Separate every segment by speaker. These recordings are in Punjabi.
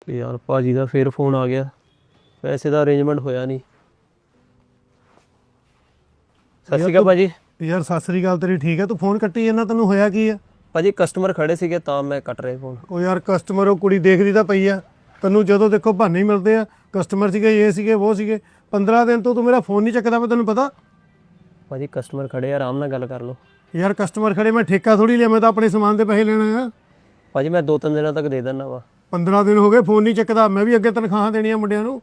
Speaker 1: ਤੇ ਯਾਰ ਭਾਜੀ ਦਾ ਫੇਰ ਫੋਨ ਆ ਗਿਆ। ਪੈਸੇ ਦਾ ਅਰੇਂਜਮੈਂਟ ਹੋਇਆ ਨਹੀਂ। ਸਤਿ ਸ਼੍ਰੀ ਅਕਾਲ ਭਾਜੀ।
Speaker 2: ਯਾਰ ਸਤਿ ਸ੍ਰੀ ਅਕਾਲ ਤੇਰੀ ਠੀਕ ਹੈ? ਤੂੰ ਫੋਨ ਕੱਟੀ ਜਾਂਦਾ ਤੈਨੂੰ ਹੋਇਆ ਕੀ ਆ
Speaker 1: ਭਾਜੀ ਕਸਟਮਰ ਖੜੇ ਸੀਗੇ ਤਾਂ ਮੈਂ ਕੱਟ ਰਿਹਾ ਫੋਨ
Speaker 2: ਉਹ ਯਾਰ ਕਸਟਮਰ ਉਹ ਕੁੜੀ ਦੇਖਦੀ ਤਾਂ ਪਈ ਆ। ਤੈਨੂੰ ਜਦੋਂ ਦੇਖੋ ਬਹਾਨੇ ਹੀ ਮਿਲਦੇ ਆ। ਕਸਟਮਰ ਸੀਗੇ ਇਹ ਸੀਗੇ ਉਹ ਸੀਗੇ। 15 ਦਿਨ ਤੋਂ ਤੂੰ ਮੇਰਾ ਫੋਨ ਨਹੀਂ ਚੱਕਦਾ ਮੈਂ ਤੈਨੂੰ ਪਤਾ?
Speaker 1: ਭਾਜੀ ਕਸਟਮਰ ਖੜੇ ਆ ਆਰਾਮ ਨਾਲ ਗੱਲ ਕਰ ਲਓ।
Speaker 2: ਯਾਰ ਕਸਟਮਰ ਖੜੇ ਮੈਂ ਠੇਕਾ ਥੋੜੀ ਲਿਆ ਮੈਂ ਤਾਂ ਆਪਣੇ ਸਮਾਨ ਦੇ ਪੈਸੇ ਲੈਣੇ ਆ।
Speaker 1: ਭਾਜੀ ਮੈਂ ਦੋ ਤਿੰਨ ਦਿਨਾਂ ਤੱਕ ਦੇ ਦਿੰਦਾ ਵਾ।
Speaker 2: 15 ਦਿਨ ਹੋ ਗਏ ਫੋਨ ਨਹੀਂ ਚੱਕਦਾ। ਮੈਂ ਵੀ ਅੱਗੇ ਤਨਖਾਹਾਂ ਦੇਣੀਆਂ ਮੁੰਡਿਆਂ ਨੂੰ।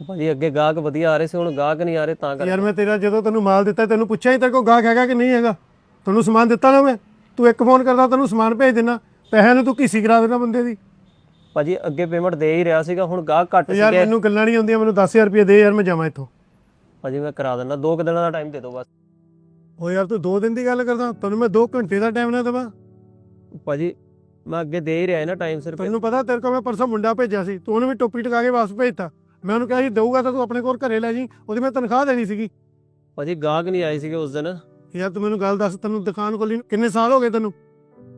Speaker 1: ਭਾਜੀ ਅੱਗੇ ਗਾਹਕ ਵਧੀਆ ਆ ਰਹੇ ਸੀ ਹੁਣ ਗਾਹਕ ਨਹੀਂ ਆ ਰਹੇ ਤਾਂ ਕਰ
Speaker 2: ਯਾਰ ਮੈਂ ਤੇਰਾ ਜਦੋਂ ਤੈਨੂੰ ਮਾਲ ਦਿੱਤਾ ਤੈਨੂੰ ਪੁੱਛਿਆ ਹੀ ਤੇਰੇ ਕੋਲ ਗਾਹਕ ਹੈਗਾ ਕਿ ਨਹੀਂ ਹੈਗਾ? ਤੈਨੂੰ ਸਮਾਨ ਦਿੱਤਾ ਨਾ ਮੈਂ? ਤੂੰ ਇੱਕ ਫੋਨ ਕਰਦਾ ਤੈਨੂੰ ਸਮਾਨ ਭੇਜ ਦਿੰਦਾ ਪੈਸਿਆਂ ਨੂੰ ਤੂੰ ਕੀਸੀ ਕਰਾ ਦੇਣਾ ਬੰਦੇ ਦੀ।
Speaker 1: ਭਾਜੀ ਅੱਗੇ ਪੇਮੈਂਟ ਦੇ ਹੀ ਰਿਹਾ ਸੀਗਾ ਹੁਣ ਗਾਹਕ ਘੱਟ
Speaker 2: ਯਾਰ
Speaker 1: ਸੀਗੇ।
Speaker 2: ਮੈਨੂੰ ਗੱਲਾਂ ਨਹੀਂ ਆਉਂਦੀਆਂ ਮੈਨੂੰ 10000 ਰੁਪਏ ਦੇ ਯਾਰ ਮੈਂ ਜਾਵਾਂ ਇੱਥੋਂ।
Speaker 1: ਭਾਜੀ ਮੈਂ ਕਰਾ ਦਿੰਦਾ ਦੋ ਕੁ ਦਿਨਾਂ ਦਾ ਟਾਈਮ ਦੇ ਦਿਓ ਬਸ।
Speaker 2: ਉਹ ਯਾਰ ਤੂੰ 2 ਦਿਨ ਦੀ ਗੱਲ ਕਰਦਾ ਤੈਨੂੰ ਮੈਂ 2 ਘੰਟੇ ਦਾ ਟਾਈਮ ਨਾ ਦੇਵਾਂ।
Speaker 1: ਭਾਜੀ ਮੈਂ ਅੱਗੇ ਦੇ ਹੀ ਰਿਹਾ ਨਾ ਟਾਈਮ ਸਿਰ
Speaker 2: ਤੈਨੂੰ ਪਤਾ ਤੇਰੇ ਕੋਲ ਮੈਂ ਪਰਸੋਂ ਮੁੰਡਾ ਭੇਜਿਆ ਸੀ ਤੂੰ ਉਹਨੂੰ ਵੀ ਟੋਪੀ ਟਕਾ ਕੇ ਵਾਪਸ ਭੇਜਤਾ। ਮੈਂ ਉਹਨੂੰ ਕਿਹਾ ਸੀ ਦਊਗਾ ਤਾਂ ਤੂੰ ਆਪਣੇ ਕੋਲ ਘਰੇ ਲੈ ਜੀ ਉਹਦੀ ਮੈਂ ਤਨਖਾਹ ਦੇਣੀ ਸੀਗੀ।
Speaker 1: ਭਾਜੀ ਗਾਹਕ ਨਹੀਂ ਆਏ ਸੀਗੇ ਉਸ ਦਿਨ।
Speaker 2: ਯਾਰ ਤੂੰ ਮੈਨੂੰ ਗੱਲ ਦੱਸ ਤੈਨੂੰ ਦੁਕਾਨ ਕੋਲ ਹੀ- ਕਿੰਨੇ ਸਾਲ ਹੋ ਗਏ ਤੈਨੂੰ?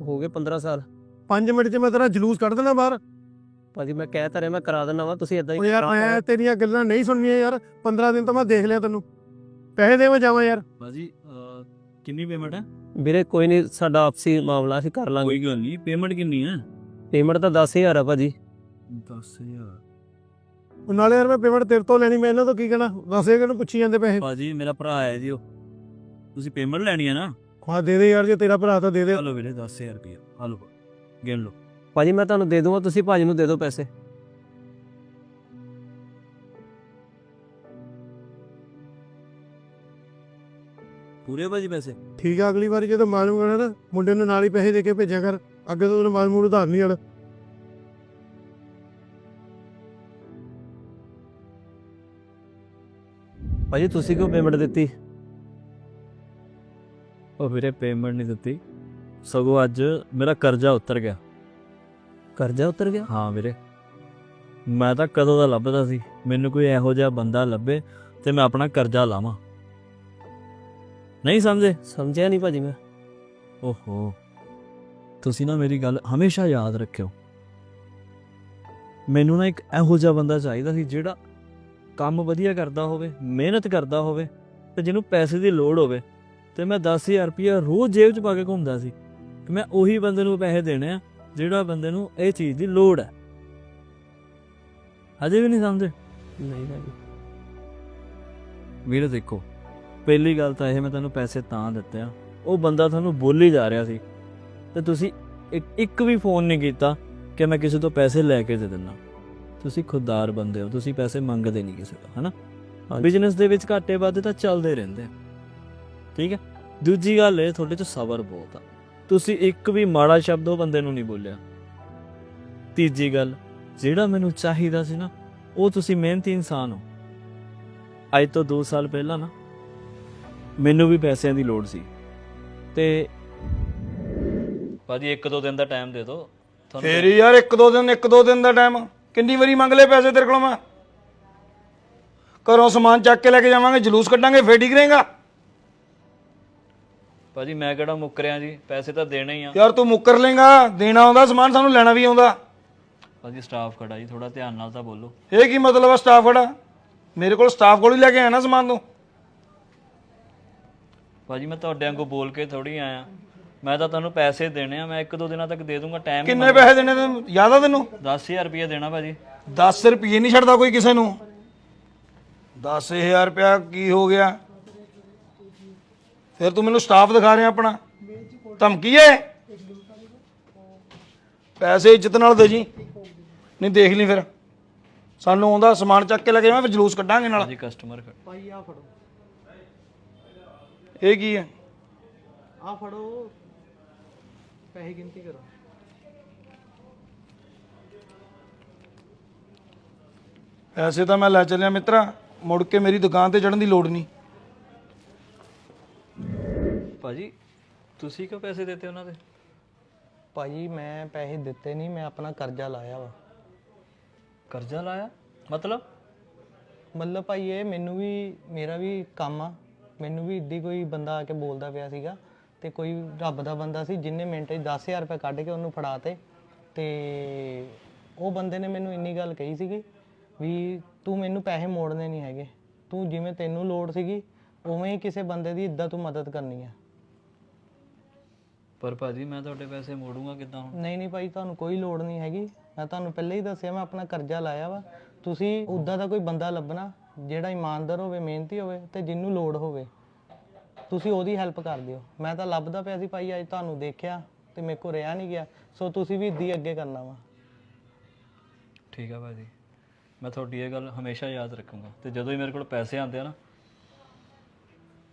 Speaker 1: ਹੋ ਗਏ 15 ਸਾਲ।
Speaker 2: 5 ਮਿੰਟ 'ਚ ਮੈਂ ਤੇਰਾ ਜਲੂਸ ਕੱਢ ਦੇਣਾ ਬਾਹਰ।
Speaker 1: ਭਾਜੀ ਮੈਂ ਕਹਿ ਤਾਂ ਰਿਹਾ ਮੈਂ ਕਰਾ ਦਿੰਦਾ ਵਾ ਤੁਸੀਂ ਇਦਾਂ
Speaker 2: ਉਹ
Speaker 1: ਹੀ
Speaker 2: ਯਾਰ ਮੈਂ ਤੇਰੀਆਂ ਗੱਲਾਂ ਨਹੀਂ ਸੁਣਨੀਆਂ ਯਾਰ 15 ਦਿਨ ਤੋਂ ਮੈਂ ਦੇਖ ਲਿਆ ਤੈਨੂੰ। ਪੈਸੇ ਦੇ ਮੈਂ ਜਾਵਾਂ ਯਾਰ।
Speaker 3: ਅਹ, ਕਿੰਨੀ ਪੇਮੈਂਟ ਹੈ?
Speaker 1: ਵੀਰੇ ਕੋਈ ਨਹੀਂ ਸਾਡਾ ਆਪਸੀ ਮਾਮਲਾ ਅਸੀਂ ਕਰ ਲਾਂਗੇ।
Speaker 3: ਕੋਈ ਗੱਲ ਨਹੀਂ ਪੇਮੈਂਟ ਕਿੰਨੀ ਹੈ
Speaker 1: ਪੇਮੈਂਟ ਤਾਂ 10000 ਆ ਭਾਜੀ।
Speaker 3: 10000
Speaker 2: ਉਹ ਨਾਲੇ ਯਾਰ ਮੈਂ ਪੇਮੈਂਟ ਤੇਰੇ ਤੋਂ ਲੈਣੀ ਮੈਂ ਇਹਨਾਂ ਤੋਂ ਕੀ ਕਹਿਣਾ? ਦੱਸ ਇਹ ਕਿਹਨੂੰ ਪੁੱਛੀ ਜਾਂਦੇ ਪੈਸੇ?
Speaker 3: ਬਾਜੀ ਮੇਰਾ ਭਰਾ ਹੈ ਜੀ ਉਹ। ਤੁਸੀਂ ਪੇਮੈਂਟ ਲੈਣੀ ਹੈ ਨਾ?
Speaker 2: ਹਾਂ ਦੇ ਦੇ ਯਾਰ ਜੇ ਤੇਰਾ ਭਰਾ ਤਾਂ ਦੇ ਦੇ
Speaker 3: ਹਲੋ ਵੀਰੇ 10000 ਰੁਪਏ ਹਲੋ ਗਿਣ ਲਓ।
Speaker 1: ਭਾਜੀ ਮੈਂ ਤੁਹਾਨੂੰ ਦੇ ਦੂੰਗਾ ਤੁਸੀਂ ਭਾਜੀ ਨੂੰ ਦੇ ਦਿਓ ਪੈਸੇ।
Speaker 3: ਪੂਰੇ ਬਾਜੀ ਪੈਸੇ?
Speaker 2: ਠੀਕ ਆ ਅਗਲੀ ਵਾਰੀ ਜਦੋਂ ਮਾਲੂਮ ਕਰਨਾ ਨਾ ਮੁੰਡੇ ਨੂੰ ਨਾਲ ਹੀ ਪੈਸੇ ਦੇ ਕੇ ਭੇਜਿਆ ਕਰ। ਅੱਗੇ ਤੋਂ ਉਹਨੂੰ ਮਾਲੂਮ ਉਧਾਰ ਨਹੀਂ ਆੜ
Speaker 1: ਭਾਜੀ ਤੁਸੀਂ ਕਿਉਂ ਪੇਮੈਂਟ ਦਿੱਤੀ?
Speaker 3: ਉਹ ਵੀਰੇ ਪੇਮੈਂਟ ਨਹੀਂ ਦਿੱਤੀ। ਸਗੋਂ ਅੱਜ ਮੇਰਾ ਕਰਜ਼ਾ ਉਤਰ ਗਿਆ।
Speaker 1: ਕਰਜ਼ਾ ਉਤਰ ਗਿਆ?
Speaker 3: ਹਾਂ ਵੀਰੇ। ਮੈਂ ਤਾਂ ਕਦੋਂ ਦਾ ਲੱਭਦਾ ਸੀ? ਮੈਨੂੰ ਕੋਈ ਇਹੋ ਜਿਹਾ ਬੰਦਾ ਲੱਭੇ ਤੇ ਮੈਂ ਆਪਣਾ ਕਰਜ਼ਾ ਲਾਵਾਂ। ਨਹੀਂ ਸਮਝੇ?
Speaker 1: ਸਮਝਿਆ ਨਹੀਂ ਭਾਜੀ ਮੈਂ।
Speaker 3: ਓਹੋ। ਤੁਸੀਂ ਨਾ ਮੇਰੀ ਗੱਲ ਹਮੇਸ਼ਾ ਯਾਦ ਰੱਖਿਓ। ਮੈਨੂੰ ਨਾ ਇੱਕ ਇਹੋ ਜਿਹਾ ਬੰਦਾ ਚਾਹੀਦਾ ਸੀ ਜਿਹੜਾ ਕੰਮ ਵਧੀਆ ਕਰਦਾ ਹੋਵੇ ਮਿਹਨਤ ਕਰਦਾ ਹੋਵੇ ਤੇ ਜਿਹਨੂੰ ਪੈਸੇ ਦੀ ਲੋੜ ਹੋਵੇ। ਤੇ ਮੈਂ 10000 ਰੁਪਇਆ ਰੋਜ਼ ਜੇਬ 'ਚ ਪਾ ਕੇ ਘੁੰਮਦਾ ਸੀ ਕਿ ਮੈਂ ਉਹੀ ਬੰਦੇ ਨੂੰ ਪੈਸੇ ਦੇਣੇ ਆ ਜਿਹੜਾ ਬੰਦੇ ਨੂੰ ਇਹ ਚੀਜ਼ ਦੀ ਲੋੜ ਹੈ। ਹਜੇ ਵੀ ਨਹੀਂ ਸਮਝੇ?
Speaker 1: ਨਹੀਂ ਭਾਜੀ।
Speaker 3: ਵੀਰੇ ਦੇਖੋ ਪਹਿਲੀ ਗੱਲ ਤਾਂ ਇਹ ਮੈਂ ਤੁਹਾਨੂੰ ਪੈਸੇ ਤਾਂ ਦਿੱਤੇ ਆ। ਉਹ ਬੰਦਾ ਤੁਹਾਨੂੰ ਬੋਲੀ ਜਾ ਰਿਹਾ ਸੀ। ਤੇ ਤੁਸੀਂ ਇੱਕ- ਇੱਕ ਵੀ ਫੋਨ ਨਹੀਂ ਕੀਤਾ ਕਿ ਮੈਂ ਕਿਸੇ ਤੋਂ ਪੈਸੇ ਲੈ ਕੇ ਦੇ ਦਿੰਦਾ। ਤੁਸੀਂ ਖੁਦਦਾਰ ਬੰਦੇ ਹੋ ਤੁਸੀਂ ਪੈਸੇ ਮੰਗਦੇ ਨਹੀਂ ਕਿਸੇ ਤੋਂ ਹਨਾ। ਬਿਜ਼ਨਸ ਦੇ ਵਿੱਚ ਘਾਟੇ ਵਾਧੇ ਤਾਂ ਚੱਲਦੇ ਰਹਿੰਦੇ ਠੀਕ ਹੈ? ਦੂਜੀ ਗੱਲ ਇਹ ਤੁਹਾਡੇ 'ਚ ਸਬਰ ਬਹੁਤ ਆ। ਤੁਸੀਂ ਇੱਕ ਵੀ ਮਾੜਾ ਸ਼ਬਦ ਉਹ ਬੰਦੇ ਨੂੰ ਨਹੀਂ ਬੋਲਿਆ। ਤੀਜੀ ਗੱਲ ਜਿਹੜਾ ਮੈਨੂੰ ਚਾਹੀਦਾ ਸੀ ਨਾ ਉਹ ਤੁਸੀਂ ਮਿਹਨਤੀ ਇਨਸਾਨ ਹੋ। ਅੱਜ ਤੋਂ 2 ਸਾਲ ਪਹਿਲਾਂ ਨਾ ਮੈਨੂੰ ਵੀ ਪੈਸਿਆਂ ਦੀ ਲੋੜ ਸੀ। ਤੇ ਭਾਜੀ ਇੱਕ ਦੋ ਦਿਨ ਦਾ ਟਾਈਮ ਦੇ ਦਿਓ।
Speaker 4: ਫੇਰ ਹੀ ਯਾਰ ਇੱਕ ਦੋ ਦਿਨ ਇੱਕ ਦੋ ਦਿਨ ਦਾ ਟਾਈਮ ਕਿੰਨੀ ਵਾਰੀ ਮੰਗ ਲਏ ਪੈਸੇ ਤੇਰੇ ਕੋਲੋਂ ਮੈਂ? ਘਰੋਂ ਸਮਾਨ ਚੱਕ ਕੇ ਲੈ ਕੇ ਜਾਵਾਂਗੇ ਜਲੂਸ ਕੱਢਾਂਗੇ ਫੇਰ ਠੀਕ ਰਹੇਗਾ।
Speaker 3: ਭਾਜੀ ਮੈਂ ਕਿਹੜਾ ਮੁੱਕ ਰਿਆਂ ਜੀ? ਪੈਸੇ ਤਾਂ ਦੇਣੇ ਹੀ ਆ।
Speaker 4: ਯਾਰ ਤੂੰ ਮੁੱਕਰ ਲੇਗਾ ਦੇਣਾ ਆਉਂਦਾ ਸਮਾਨ ਸਾਨੂੰ ਲੈਣਾ ਵੀ ਆਉਂਦਾ।
Speaker 3: ਭਾਜੀ ਸਟਾਫ ਖੜਾ ਜੀ ਥੋੜਾ ਧਿਆਨ ਨਾਲ ਤਾਂ ਬੋਲੋ।
Speaker 4: ਇਹ ਕੀ ਮਤਲਬ ਆ ਸਟਾਫ ਖੜਾ? ਮੇਰੇ ਕੋਲ ਸਟਾਫ ਕੋਲ ਹੀ ਲੈ ਕੇ ਆਇਆ ਨਾ ਸਮਾਨ ਤੂੰ।
Speaker 3: ਭਾਜੀ ਮੈਂ ਤੁਹਾਡੇ ਵਾਂਗੂ ਬੋਲ ਕੇ ਥੋੜੀ ਆਇਆ। ਮੈਂ ਤਾਂ ਤੁਹਾਨੂੰ ਪੈਸੇ ਦੇਣੇ ਆ ਮੈਂ ਇੱਕ ਦੋ ਦਿਨਾਂ ਤੱਕ ਦੇ ਦੂੰਗਾ ਟਾਈਮ
Speaker 4: ਕਿੰਨੇ ਪੈਸੇ ਦੇਣੇ ਤੈਨੂੰ? ਯਾਦ ਆ ਤੈਨੂੰ?
Speaker 3: 10000 ਰੁਪਏ ਦੇਣਾ ਭਾਜੀ।
Speaker 4: 10 ਰੁਪਏ ਨਹੀਂ ਛੱਡਦਾ ਕੋਈ ਕਿਸੇ ਨੂੰ। 10000 ਰੁਪਇਆ ਕੀ ਹੋ ਗਿਆ? ਫਿਰ ਤੂੰ ਮੈਨੂੰ ਸਟਾਫ ਦਿਖਾ ਰਿਹਾ ਆਪਣਾ। ਧਮਕੀ ਹੈ ਪੈਸੇ ਇੱਜ਼ਤ ਨਾਲ ਦੇ ਜੀ। ਨਹੀਂ ਦੇਖ ਲਈ ਫਿਰ। ਸਾਨੂੰ ਆਉਂਦਾ ਸਮਾਨ ਚੱਕ ਕੇ ਲੈ ਕੇ ਜਾਵਾਂ ਫਿਰ ਜਲੂਸ ਕੱਢਾਂਗੇ ਨਾਲ।
Speaker 3: ਭਾਜੀ ਕਸਟਮਰ
Speaker 2: ਭਾਈ ਆ ਫੜੋ।
Speaker 4: ਇਹ ਕੀ ਹੈ
Speaker 2: ਆ ਫੜੋ। ਪੈਸੇ ਗਿਣਤੀ ਕਰੋ।
Speaker 4: ਪੈਸੇ ਤਾਂ ਮੈਂ ਲੈ ਚੱਲਿਆ ਮਿੱਤਰਾ ਮੁੜ ਕੇ ਮੇਰੀ ਦੁਕਾਨ ਤੇ ਚੜਨ ਦੀ ਲੋੜ ਨਹੀਂ।
Speaker 3: ਭਾਜੀ ਤੁਸੀਂ ਕਿਉਂ ਪੈਸੇ ਦਿੱਤੇ ਉਹਨਾਂ ਦੇ?
Speaker 1: ਭਾਜੀ ਮੈਂ ਪੈਸੇ ਦਿੱਤੇ ਨਹੀਂ ਮੈਂ ਆਪਣਾ ਕਰਜ਼ਾ ਲਾਇਆ ਵਾ।
Speaker 3: ਕਰਜ਼ਾ ਲਾਇਆ? ਮਤਲਬ?
Speaker 1: ਮਤਲਬ ਭਾਈ ਇਹ ਮੈਨੂੰ ਵੀ ਮੇਰਾ ਵੀ ਕੰਮ ਆ। ਮੈਨੂੰ ਵੀ ਇੱਡੀ ਕੋਈ ਬੰਦਾ ਆ ਕੇ ਬੋਲਦਾ ਪਿਆ ਸੀਗਾ ਤੇ ਕੋਈ ਰੱਬ ਦਾ ਬੰਦਾ ਸੀ ਜਿੰਨੇ ਮਿੰਟ 'ਚ 10000 ਰੁਪਏ ਕੱਢ ਕੇ ਉਹਨੂੰ ਫੜਾ ਤੇ ਤੇ ਬੰਦੇ ਨੇ ਮੈਨੂੰ ਇੰਨੀ ਗੱਲ ਕਹੀ ਸੀਗੀ ਵੀ ਤੂੰ ਮੈਨੂੰ ਪੈਸੇ ਮੋੜਨੇ ਨਹੀਂ ਹੈਗੇ ਤੂੰ ਜਿਵੇਂ ਤੈਨੂੰ ਲੋੜ ਸੀਗੀ ਉਵੇਂ ਹੀ ਕਿਸੇ ਬੰਦੇ ਦੀ ਇਦਾਂ ਤੂੰ ਮਦਦ ਕਰਨੀ ਆ।
Speaker 3: ਪਰ ਭਾਜੀ ਮੈਂ ਤੁਹਾਡੇ ਪੈਸੇ ਮੋੜੂੰਗਾ ਕਿੱਦਾਂ ਹੁਣ?
Speaker 1: ਨਹੀਂ ਨਹੀਂ ਭਾਈ ਤੁਹਾਨੂੰ ਕੋਈ ਲੋੜ ਨਹੀਂ ਹੈਗੀ। ਮੈਂ ਤੁਹਾਨੂੰ ਪਹਿਲਾਂ ਹੀ ਦੱਸਿਆ ਮੈਂ ਆਪਣਾ ਕਰਜ਼ਾ ਲਾਇਆ ਵਾ। ਤੁਸੀਂ ਉੱਦਾਂ ਦਾ ਕੋਈ ਬੰਦਾ ਲੱਭਣਾ ਜਿਹੜਾ ਇਮਾਨਦਾਰ ਹੋਵੇ, ਮਿਹਨਤੀ ਹੋਵੇ ਤੇ ਜਿਹਨੂੰ ਲੋੜ ਹੋਵੇ, ਤੁਸੀਂ ਉਹਦੀ ਹੈਲਪ ਕਰ ਦਿਓ। ਮੈਂ ਤਾਂ ਲੱਭਦਾ ਪਿਆ ਸੀ ਭਾਈ, ਅੱਜ ਤੁਹਾਨੂੰ ਦੇਖਿਆ ਤੇ ਮੇਰੇ ਕੋ ਰਿਹਾ ਨਹੀਂ ਗਿਆ। ਸੋ ਤੁਸੀਂ ਵੀ ਇੱਦੀ ਅੱਗੇ ਕਰਨਾ ਵਾ।
Speaker 3: ਠੀਕ ਆ ਭਾਜੀ। ਮੈਂ ਤੁਹਾਡੀ ਇਹ ਗੱਲ ਹਮੇਸ਼ਾ ਯਾਦ ਰੱਖੂੰਗਾ। ਤੇ ਜਦੋਂ ਹੀ ਮੇਰੇ ਕੋਲ ਪੈਸੇ ਆਉਂਦੇ ਆ ਨਾ,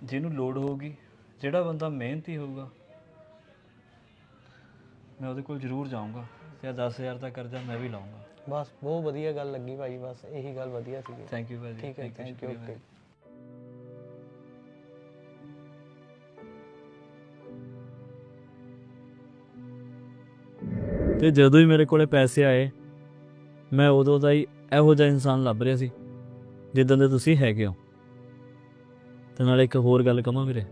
Speaker 3: ਜਿਹਨੂੰ ਲੋੜ ਹੋਊਗੀ, ਜਿਹੜਾ ਬੰਦਾ ਮਿਹਨਤੀ ਹੋਊਗਾ, ਮੈਂ ਉਹਦੇ ਕੋਲ ਜ਼ਰੂਰ ਜਾਊਂਗਾ। ਤੇ 10000 ਦਾ ਕਰਜ਼ਾ ਮੈਂ ਵੀ ਲਾਊਂਗਾ।
Speaker 1: ਬਸ ਬਹੁਤ ਵਧੀਆ ਗੱਲ ਲੱਗੀ ਭਾਈ ਬਸ ਇਹੀ ਗੱਲ ਵਧੀਆ ਸੀਗੀ।
Speaker 3: ਥੈਂਕ ਯੂ ਭਾਜੀ
Speaker 1: ਠੀਕ ਹੈ ਥੈਂਕ ਯੂ ਓਕੇ
Speaker 3: ਤੇ ਜਦੋਂ ਹੀ ਮੇਰੇ ਕੋਲੇ ਪੈਸੇ ਆਏ ਮੈਂ ਉਦੋਂ ਦਾ ਹੀ ਇਹੋ ਜਿਹਾ ਇਨਸਾਨ ਲੱਭ ਰਿਹਾ ਸੀ ਜਿੱਦਾਂ ਦੇ ਤੁਸੀਂ ਹੈਗੇ ਹੋ। ਤੇ ਨਾਲ ਇੱਕ ਹੋਰ ਗੱਲ ਕਹਾਂ ਵੀਰੇ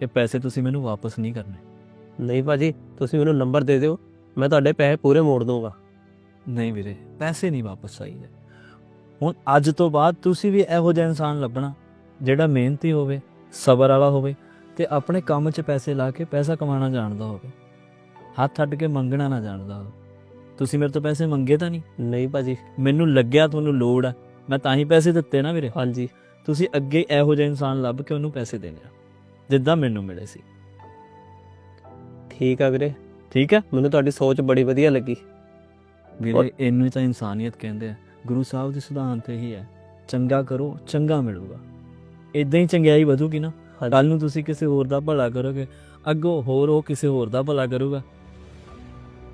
Speaker 3: ਇਹ ਪੈਸੇ ਤੁਸੀਂ ਮੈਨੂੰ ਵਾਪਸ ਨਹੀਂ ਕਰਨੇ।
Speaker 5: ਨਹੀਂ ਭਾਜੀ ਤੁਸੀਂ ਮੈਨੂੰ ਨੰਬਰ ਦੇ ਦਿਓ ਮੈਂ ਤੁਹਾਡੇ ਪੈਸੇ ਪੂਰੇ ਮੋੜ ਦੂੰਗਾ
Speaker 3: ਨਹੀਂ ਵੀਰੇ ਪੈਸੇ ਨਹੀਂ ਵਾਪਸ ਚਾਹੀਦੇ। ਹੁਣ ਅੱਜ ਤੋਂ ਬਾਅਦ ਤੁਸੀਂ ਵੀ ਇਹੋ ਜਿਹਾ ਇਨਸਾਨ ਲੱਭਣਾ ਜਿਹੜਾ ਮਿਹਨਤੀ ਹੋਵੇ ਸਬਰ ਵਾਲਾ ਹੋਵੇ ਤੇ ਆਪਣੇ ਕੰਮ 'ਚ ਪੈਸੇ ਲਾ ਕੇ ਪੈਸਾ ਕਮਾਉਣਾ ਜਾਣਦਾ ਹੋਵੇ। ਹੱਥ ਅੱਡ ਕੇ ਮੰਗਣਾ ਨਾ ਜਾਣਦਾ ਹੋਵੇ। ਤੁਸੀਂ ਮੇਰੇ ਤੋਂ ਪੈਸੇ ਮੰਗੇ ਤਾਂ ਨਹੀਂ?
Speaker 5: ਨਹੀਂ ਭਾਜੀ।
Speaker 3: ਮੈਨੂੰ ਲੱਗਿਆ ਤੁਹਾਨੂੰ ਲੋੜ ਆ। ਮੈਂ ਤਾਂ ਹੀ ਪੈਸੇ ਦਿੱਤੇ ਨਾ ਵੀਰੇ।
Speaker 5: ਹਾਂਜੀ।
Speaker 3: ਤੁਸੀਂ ਅੱਗੇ ਇਹੋ ਜਿਹਾ ਇਨਸਾਨ ਲੱਭ ਕੇ ਉਹਨੂੰ ਪੈਸੇ ਦੇਣੇ ਆ ਜਿੱਦਾਂ ਮੈਨੂੰ ਮਿਲੇ ਸੀ।
Speaker 5: ਠੀਕ ਆ ਵੀਰੇ।
Speaker 3: ਠੀਕ ਹੈ
Speaker 5: ਮੈਨੂੰ ਤੁਹਾਡੀ ਸੋਚ ਬੜੀ ਵਧੀਆ ਲੱਗੀ।
Speaker 3: ਵੀਰੇ ਇਹਨੂੰ ਹੀ ਤਾਂ ਇਨਸਾਨੀਅਤ ਕਹਿੰਦੇ ਆ। ਗੁਰੂ ਸਾਹਿਬ ਦੀ ਸਿਧਾਂਤ ਇਹੀ ਹੈ ਚੰਗਾ ਕਰੋ ਚੰਗਾ ਮਿਲੂਗਾ। ਇਦਾਂ ਹੀ ਚੰਗਿਆਈ ਵਧੂਗੀ ਨਾ। ਕੱਲ ਨੂੰ ਤੁਸੀਂ ਕਿਸੇ ਹੋਰ ਦਾ ਭਲਾ ਕਰੋਗੇ ਅੱਗੋਂ ਹੋਰ ਉਹ ਕਿਸੇ ਹੋਰ ਦਾ ਭਲਾ ਕਰੂਗਾ।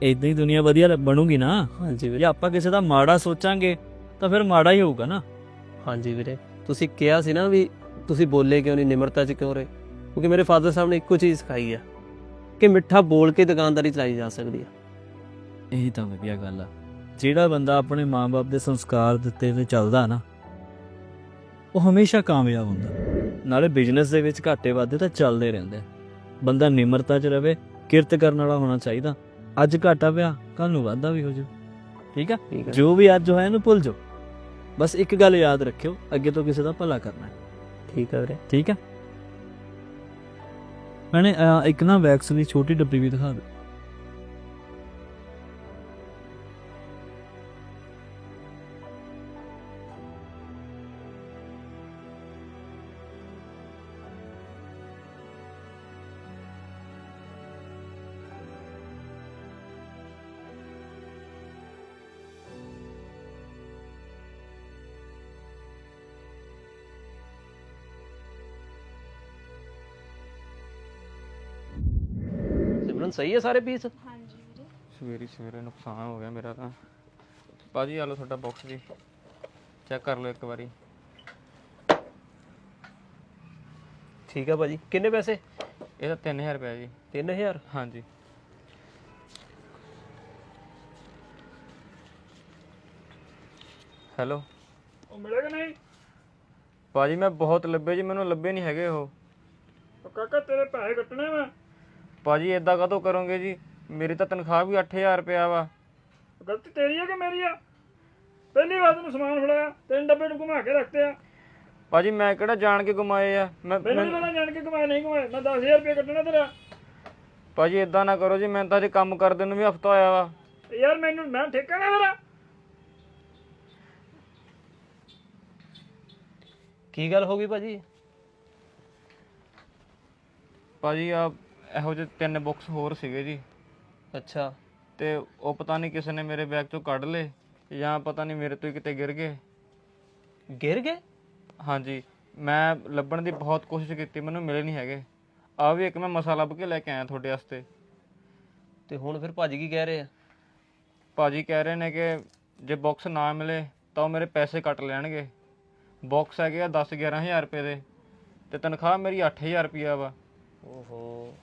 Speaker 3: ਇਦਾਂ ਹੀ ਦੁਨੀਆ ਵਧੀਆ ਬਣੂਗੀ ਨਾ।
Speaker 5: ਹਾਂਜੀ
Speaker 3: ਜੇ
Speaker 5: ਵੀਰੇ
Speaker 3: ਆਪਾਂ ਕਿਸੇ ਦਾ ਮਾੜਾ ਸੋਚਾਂਗੇ ਤਾਂ ਫਿਰ ਮਾੜਾ ਹੀ ਹੋਊਗਾ ਨਾ।
Speaker 5: ਹਾਂਜੀ ਵੀਰੇ। ਤੁਸੀਂ ਕਿਹਾ ਸੀ ਨਾ ਵੀ ਤੁਸੀਂ ਬੋਲੇ ਕਿਉਂ ਨਹੀਂ ਨਿਮਰਤਾ ਚ ਕਿਉਂ ਰਹੇ? ਕਿਉਂਕਿ ਮੇਰੇ ਫਾਦਰ ਸਾਹਿਬ ਨੇ ਇੱਕੋ ਚੀਜ਼ ਸਿਖਾਈ ਆ ਕਿ ਮਿੱਠਾ ਬੋਲ ਕੇ ਦੁਕਾਨਦਾਰੀ ਚਲਾਈ ਜਾ ਸਕਦੀ ਆ।
Speaker 3: ਇਹੀ ਤਾਂ ਵਧੀਆ ਗੱਲ ਆ। ਜਿਹੜਾ ਬੰਦਾ ਆਪਣੇ ਮਾਪੇ ਦੇ ਸੰਸਕਾਰ ਦਿੱਤੇ ਤੇ ਚੱਲਦਾ ਨਾ ਉਹ ਹਮੇਸ਼ਾ ਕਾਮਯਾਬ ਹੁੰਦਾ। ਨਾਲੇ ਬਿਜ਼ਨਸ ਦੇ ਵਿੱਚ ਘਾਟੇ ਵਾਧੇ ਤਾਂ ਚੱਲਦੇ ਰਹਿੰਦੇ ਆ। ਬੰਦਾ ਨਿਮਰਤਾ 'ਚ ਰਵੇ ਕਿਰਤ ਕਰਨ ਵਾਲਾ ਹੋਣਾ ਚਾਹੀਦਾ। ਅੱਜ ਘਾਟਾ ਪਿਆ ਕੱਲ ਨੂੰ ਵਾਧਾ ਵੀ ਹੋ ਜਾਊ। ਠੀਕ ਆ?
Speaker 5: ਠੀਕ
Speaker 3: ਜੋ ਵੀ ਅੱਜ ਹੋਇਆ ਇਹਨੂੰ ਭੁੱਲ ਜਾਓ। ਬਸ ਇੱਕ ਗੱਲ ਯਾਦ ਰੱਖਿਓ ਅੱਗੇ ਤੋਂ ਕਿਸੇ ਦਾ ਭਲਾ ਕਰਨਾ ਹੈ।
Speaker 5: ਠੀਕ ਆ ਵੀਰੇ।
Speaker 3: ਠੀਕ ਹੈ ਮੈਨੇ ਇੱਕ ਨਾ ਵੈਕਸ ਦੀ ਛੋਟੀ ਡੱਬੀ ਵੀ ਦਿਖਾ ਦੇ
Speaker 5: ਸਿਮਰਨ ਸਹੀ ਹੈ ਸਾਰੇ ਪੀਸ
Speaker 6: ਸਵੇਰੇ ਸਵੇਰੇ ਨੁਕਸਾਨ ਹੋ ਗਿਆ ਮੇਰਾ ਤਾਂ। ਭਾਜੀ ਆ ਲਓ ਤੁਹਾਡਾ ਬਾਕਸ ਜੀ। ਚੈੱਕ ਕਰ ਲਓ ਇੱਕ ਵਾਰੀ।
Speaker 5: ਠੀਕ ਆ ਭਾਜੀ। ਕਿੰਨੇ ਪੈਸੇ?
Speaker 6: ਇਹ ਤਾਂ 3000 ਰੁਪਏ ਜੀ।
Speaker 5: 3000
Speaker 6: ਹਾਂਜੀ। ਹੈਲੋ
Speaker 4: ਉਹ ਮਿਲੇ ਕਿ ਨਹੀਂ?
Speaker 6: ਭਾਜੀ ਮੈਂ ਬਹੁਤ ਲੱਭੇ ਜੀ। ਮੈਨੂੰ ਲੱਭੇ ਨਹੀਂ ਹੈਗੇ ਉਹ।
Speaker 4: ਉਹ ਕਾਕਾ ਤੇਰੇ ਪੈਸੇ ਕੱਟਣੇ ਮੈਂ।
Speaker 6: ਭਾਜੀ ਇਦਾਂ ਕਦੋਂ ਕਰੋਗੇ ਜੀ? ਮੇਰੀ ਤਾਂ ਤਨਖਾਹ ਵੀ 8000 ਰੁਪਇਆ ਵਾ।
Speaker 4: ਗਲਤੀ ਤੇਰੀ ਹੈ ਕਿ ਮੇਰੀ ਆ? ਪਹਿਲੀ ਵਾਰ ਤੈਨੂੰ ਸਮਾਨ ਫੜਾਇਆ ਤਿੰਨ ਡੱਬੇ ਨੂੰ ਘੁਮਾ ਕੇ ਰੱਖਤੇ ਆ।
Speaker 6: ਭਾਜੀ ਮੈਂ ਕਿਹੜਾ ਜਾਣ ਕੇ ਕਮਾਏ ਆ? ਮੈਂ
Speaker 4: ਮੈਨੂੰ ਨਹੀਂ ਪਤਾ ਜਾਣ ਕੇ ਕਮਾਏ ਨਹੀਂ ਕਮਾਏ ਮੈਂ 10000 ਰੁਪਏ ਕੱਟਣਾ ਤੇਰਾ।
Speaker 6: ਭਾਜੀ ਇਦਾਂ ਨਾ ਕਰੋ ਜੀ ਮੈਂ ਤਾਂ ਅਜੇ ਕੰਮ ਕਰਦੇ ਨੂੰ ਵੀ ਹਫਤਾ ਹੋਇਆ ਵਾ।
Speaker 4: ਯਾਰ ਮੈਨੂੰ ਮੈਂ ਠੇਕਾ ਨਾ ਤੇਰਾ।
Speaker 5: ਕੀ ਗੱਲ ਹੋ ਗਈ ਭਾਜੀ?
Speaker 6: ਭਾਜੀ ਆ ਇਹੋ ਜਿਹੇ ਤਿੰਨ ਬਾਕਸ ਹੋਰ ਸੀਗੇ ਜੀ।
Speaker 5: ਅੱਛਾ।
Speaker 6: ਤੇ ਉਹ ਪਤਾ ਨਹੀਂ ਕਿਸੇ ਨੇ ਮੇਰੇ ਬੈਗ ਚੋਂ ਕੱਢ ਲਏ ਜਾਂ ਪਤਾ ਨਹੀਂ ਮੇਰੇ ਤੋਂ ਹੀ ਕਿਤੇ ਗਿਰ ਗਏ।
Speaker 5: ਗਿਰ ਗਏ?
Speaker 6: ਹਾਂਜੀ। ਮੈਂ ਲੱਭਣ ਦੀ ਬਹੁਤ ਕੋਸ਼ਿਸ਼ ਕੀਤੀ ਮੈਨੂੰ ਮਿਲੇ ਨਹੀਂ ਹੈਗੇ। ਆ ਵੀ ਇੱਕ ਮੈਂ ਮਸਾ ਲੱਭ ਕੇ ਲੈ ਕੇ ਆਇਆ ਤੁਹਾਡੇ ਵਾਸਤੇ।
Speaker 5: ਤੇ ਹੁਣ ਫਿਰ ਭਾਜੀ ਕੀ ਕਹਿ ਰਹੇ ਆ?
Speaker 6: ਭਾਜੀ ਕਹਿ ਰਹੇ ਨੇ ਕਿ ਜੇ ਬਾਕਸ ਨਾ ਮਿਲੇ ਤਾਂ ਉਹ ਮੇਰੇ ਪੈਸੇ ਕੱਟ ਲੈਣਗੇ। ਬਾਕਸ ਹੈਗੇ ਆ 10 11000 ਰੁਪਏ ਦੇ ਤੇ ਤਨਖਾਹ ਮੇਰੀ 8000 ਰੁਪਿਆ ਵਾ।
Speaker 5: ਓਹੋ।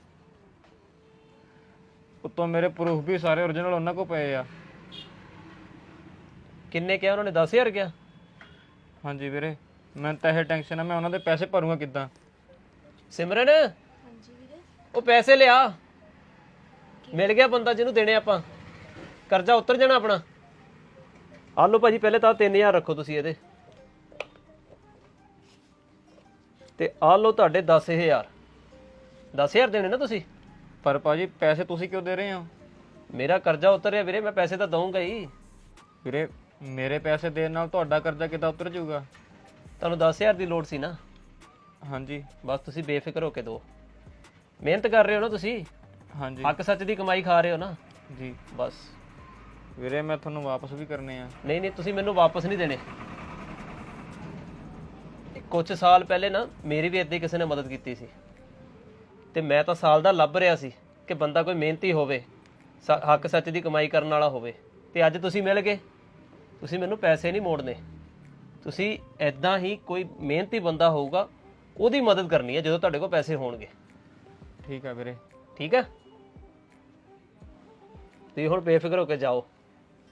Speaker 6: ਉੱਤੋਂ ਮੇਰੇ ਪ੍ਰੂਫ ਵੀ ਸਾਰੇ ਓਰੀਜਨਲ ਉਹਨਾਂ ਕੋਲ ਪਏ ਆ।
Speaker 5: ਕਿੰਨੇ ਕਿਹਾ ਉਹਨਾਂ ਨੇ? 10000 ਕਿਹਾ?
Speaker 6: ਹਾਂਜੀ ਵੀਰੇ ਮੈਂ ਤਾਂ ਇਹ ਟੈਨਸ਼ਨ ਆ ਮੈਂ ਉਹਨਾਂ ਦੇ ਪੈਸੇ ਭਰੂੰਗਾ ਕਿੱਦਾਂ?
Speaker 5: ਸਿਮਰਨ? ਹਾਂਜੀ ਵੀਰੇ। ਉਹ ਪੈਸੇ ਲਿਆ। ਮਿਲ ਗਿਆ ਬੰਦਾ ਜਿਹਨੂੰ ਦੇਣੇ ਆਪਾਂ। ਕਰਜ਼ਾ ਉਤਰ ਜਾਣਾ ਆਪਣਾ। ਆ ਲਓ ਭਾਜੀ ਪਹਿਲੇ ਤਾਂ 3000 ਰੱਖੋ ਤੁਸੀਂ ਇਹਦੇ। ਤੇ ਆ ਲਓ ਤੁਹਾਡੇ 10000 10000 ਦੇਣੇ ਨਾ ਤੁਸੀਂ?
Speaker 6: ਪਰ ਭਾਜੀ ਪੈਸੇ ਤੁਸੀਂ ਕਿਉਂ ਦੇ ਰਹੇ ਹੋ?
Speaker 5: ਮੇਰਾ ਕਰਜ਼ਾ ਉਤਰਿਆ ਵੀਰੇ ਮੈਂ ਪੈਸੇ ਤਾਂ ਦਊਂਗਾ ਹੀ
Speaker 6: ਵੀਰੇ ਮੇਰੇ ਪੈਸੇ ਦੇਣ ਨਾਲ ਤੁਹਾਡਾ ਕਰਜ਼ਾ ਕਿੱਦਾਂ ਉਤਰ ਜਾਊਗਾ?
Speaker 5: ਤੁਹਾਨੂੰ 10000 ਦੀ ਲੋੜ ਸੀ ਨਾ?
Speaker 6: ਹਾਂਜੀ।
Speaker 5: ਬਸ ਤੁਸੀਂ ਬੇਫਿਕਰ ਹੋ ਕੇ ਦਿਓ ਮਿਹਨਤ ਕਰ ਰਹੇ ਹੋ ਨਾ ਤੁਸੀਂ?
Speaker 6: ਹਾਂਜੀ।
Speaker 5: ਹੱਕ ਸੱਚ ਦੀ ਕਮਾਈ ਖਾ ਰਹੇ ਹੋ ਨਾ?
Speaker 6: ਜੀ।
Speaker 5: ਬਸ।
Speaker 6: ਵੀਰੇ ਮੈਂ ਤੁਹਾਨੂੰ ਵਾਪਸ ਵੀ ਕਰਨੇ ਆ।
Speaker 5: ਨਹੀਂ ਨਹੀਂ ਤੁਸੀਂ ਮੈਨੂੰ ਵਾਪਸ ਨਹੀਂ ਦੇਣੇ। ਕੁਝ ਸਾਲ ਪਹਿਲੇ ਨਾ ਮੇਰੀ ਵੀ ਹੀ ਕਿਸੇ ਨੇ ਮਦਦ ਕੀਤੀ ਸੀ। ਤੇ ਮੈਂ ਤਾਂ ਸਾਲ ਦਾ ਲੱਭ ਰਿਹਾ ਸੀ ਕਿ ਬੰਦਾ ਕੋਈ ਮਿਹਨਤੀ ਹੋਵੇ ਸ- ਹੱਕ ਸੱਚ ਦੀ ਕਮਾਈ ਕਰਨ ਵਾਲਾ ਹੋਵੇ। ਤੇ ਅੱਜ ਤੁਸੀਂ ਮਿਲ ਗਏ। ਤੁਸੀਂ ਮੈਨੂੰ ਪੈਸੇ ਨਹੀਂ ਮੋੜਨੇ। ਤੁਸੀਂ ਐਦਾਂ ਹੀ ਕੋਈ ਮਿਹਨਤੀ ਬੰਦਾ ਹੋਊਗਾ ਉਹਦੀ ਮਦਦ ਕਰਨੀ ਹੈ ਜਦੋਂ ਤੁਹਾਡੇ ਕੋਲ ਪੈਸੇ ਹੋਣਗੇ।
Speaker 6: ਠੀਕ ਆ ਵੀਰੇ।
Speaker 5: ਠੀਕ ਹੈ ਤੁਸੀਂ ਹੁਣ ਬੇਫਿਕਰ ਹੋ ਕੇ ਜਾਓ।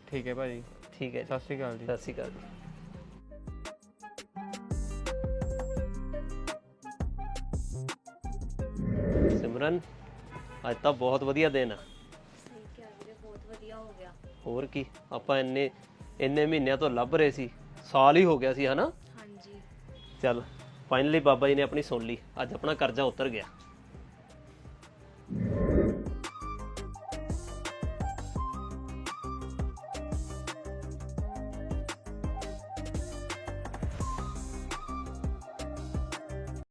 Speaker 6: ਠੀਕ ਹੈ ਭਾਜੀ।
Speaker 5: ਠੀਕ ਹੈ ਜੀ।
Speaker 6: ਸਤਿ ਸ਼੍ਰੀ ਅਕਾਲ ਜੀ।
Speaker 5: ਸਤਿ ਸ਼੍ਰੀ ਅਕਾਲ ਜੀ। ਸਿਮਰਨ ਅੱਜ ਤਾਂ ਬਹੁਤ ਵਧੀਆ ਦਿਨ ਆ।
Speaker 7: ਸਹੀ ਕਿਹਾ ਵੀਰੇ ਬਹੁਤ ਵਧੀਆ ਹੋ ਗਿਆ।
Speaker 5: ਹੋਰ ਕੀ ਆਪਾਂ ਇੰਨੇ ਇੰਨੇ ਮਹੀਨਿਆਂ ਤੋਂ ਲੱਭ ਰਹੇ ਸੀ ਸਾਲ ਹੀ ਹੋ ਗਿਆ ਸੀ ਹਨਾ?
Speaker 7: ਹਾਂਜੀ।
Speaker 5: ਚੱਲ ਫਾਈਨਲੀ ਬਾਬਾ ਜੀ ਨੇ ਆਪਣੀ ਸੁਣ ਲਈ ਅੱਜ ਆਪਣਾ ਕਰਜ਼ਾ ਉਤਰ ਗਿਆ।